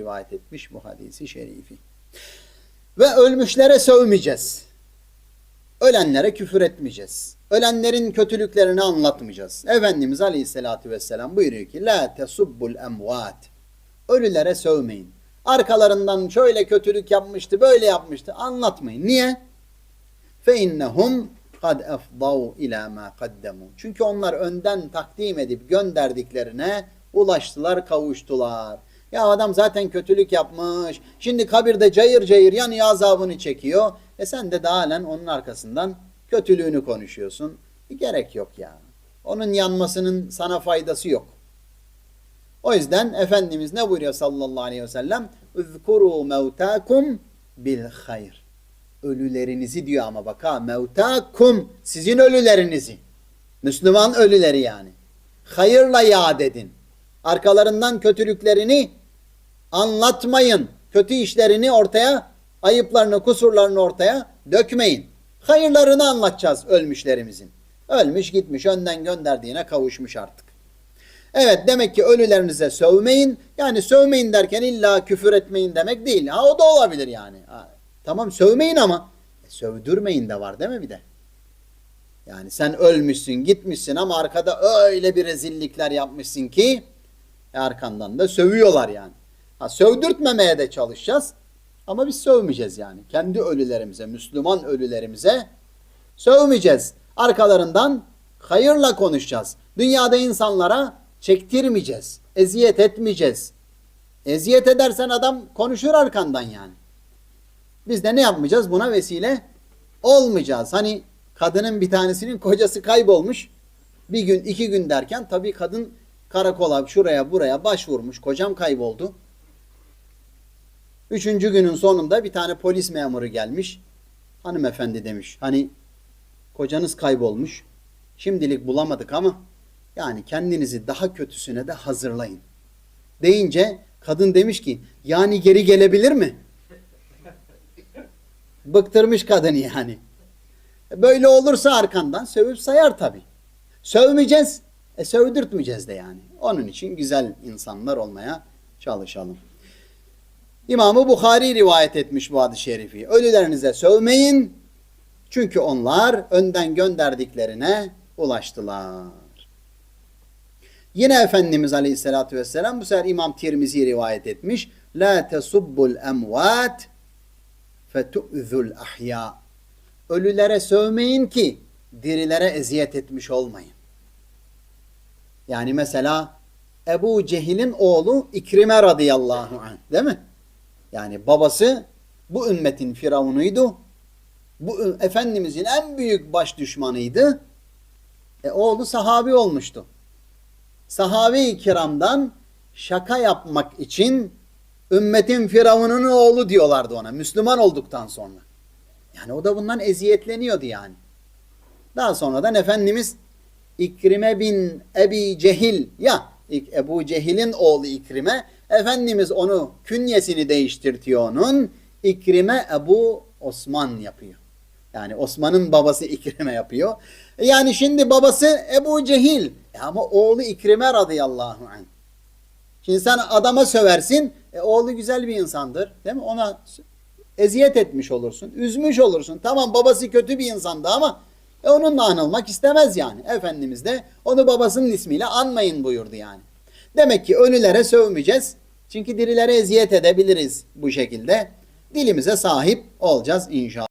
rivayet etmiş bu hadisi şerifi. Ve ölmüşlere sövmeyeceğiz. Ölenlere küfür etmeyeceğiz. Ölenlerin kötülüklerini anlatmayacağız. Efendimiz Aleyhisselatü Vesselam buyuruyor ki La tesubbul emvat. Ölülere sövmeyin. Arkalarından şöyle kötülük yapmıştı, böyle yapmıştı. Anlatmayın. Niye? Fe innehum kad efdav ila ma kaddemu. Çünkü onlar önden takdim edip gönderdiklerine ulaştılar, kavuştular. Ya adam zaten kötülük yapmış. Şimdi kabirde cayır cayır yanıyor azabını çekiyor. E sen de halen onun arkasından kötülüğünü konuşuyorsun. E gerek yok ya. Onun yanmasının sana faydası yok. O yüzden Efendimiz ne buyuruyor sallallahu aleyhi ve sellem? Üzkuru mevtakum bil hayr. Ölülerinizi diyor ama bak ha mevtakum sizin ölülerinizi. Müslüman ölüleri yani. Hayırla yad edin. Arkalarından kötülüklerini anlatmayın. Kötü işlerini ortaya, ayıplarını, kusurlarını ortaya dökmeyin. Hayırlarını anlatacağız ölmüşlerimizin. Ölmüş gitmiş önden gönderdiğine kavuşmuş artık. Evet demek ki ölülerinize sövmeyin. Yani sövmeyin derken illa küfür etmeyin demek değil. Ha o da olabilir yani. Ha, tamam sövmeyin ama e, sövdürmeyin de var değil mi bir de? Yani sen ölmüşsün gitmişsin ama arkada öyle bir rezillikler yapmışsın ki e, arkandan da sövüyorlar yani. Ha, sövdürtmemeye de çalışacağız ama biz sövmeyeceğiz yani. Kendi ölülerimize, Müslüman ölülerimize sövmeyeceğiz. Arkalarından hayırla konuşacağız. Dünyada insanlara çektirmeyeceğiz. Eziyet etmeyeceğiz. Eziyet edersen adam konuşur arkandan yani. Biz de ne yapmayacağız? Buna vesile olmayacağız. Hani kadının bir tanesinin kocası kaybolmuş. Bir gün iki gün derken tabii kadın karakola şuraya buraya başvurmuş. Kocam kayboldu. Üçüncü günün sonunda bir tane polis memuru gelmiş. Hanımefendi demiş. Hani kocanız kaybolmuş. Şimdilik bulamadık ama yani kendinizi daha kötüsüne de hazırlayın. Deyince kadın demiş ki yani geri gelebilir mi? Bıktırmış kadını yani. Böyle olursa arkandan sövüp sayar tabii. Sövmeyeceğiz, e sövdürtmeyeceğiz de yani. Onun için güzel insanlar olmaya çalışalım. İmamı Bukhari rivayet etmiş bu hadis-i şerifi. Ölülerinize sövmeyin. Çünkü onlar önden gönderdiklerine ulaştılar. Yine Efendimiz Aleyhisselatü Vesselam bu sefer İmam Tirmizi rivayet etmiş. La tesubbul emvat fetu'zul ahya. Ölülere sövmeyin ki dirilere eziyet etmiş olmayın. Yani mesela Ebu Cehil'in oğlu İkrime radıyallahu anh değil mi? Yani babası bu ümmetin firavunuydu. Bu Efendimizin en büyük baş düşmanıydı. E, oğlu sahabi olmuştu. Sahabe-i kiramdan şaka yapmak için ümmetin firavununun oğlu diyorlardı ona. Müslüman olduktan sonra. Yani o da bundan eziyetleniyordu yani. Daha sonradan Efendimiz İkrime bin Ebi Cehil ya Ebu Cehil'in oğlu İkrime Efendimiz onu künyesini değiştirtiyor onun. İkrime Ebu Osman yapıyor. Yani Osman'ın babası İkrime yapıyor. Yani şimdi babası Ebu Cehil. E ama oğlu İkrime radıyallahu anh. Şimdi sen adama söversin. E oğlu güzel bir insandır. Değil mi? Ona eziyet etmiş olursun. Üzmüş olursun. Tamam babası kötü bir insandı ama e onunla anılmak istemez yani. Efendimiz de onu babasının ismiyle anmayın buyurdu yani. Demek ki ölülere sövmeyeceğiz. Çünkü dirilere eziyet edebiliriz bu şekilde. Dilimize sahip olacağız inşallah.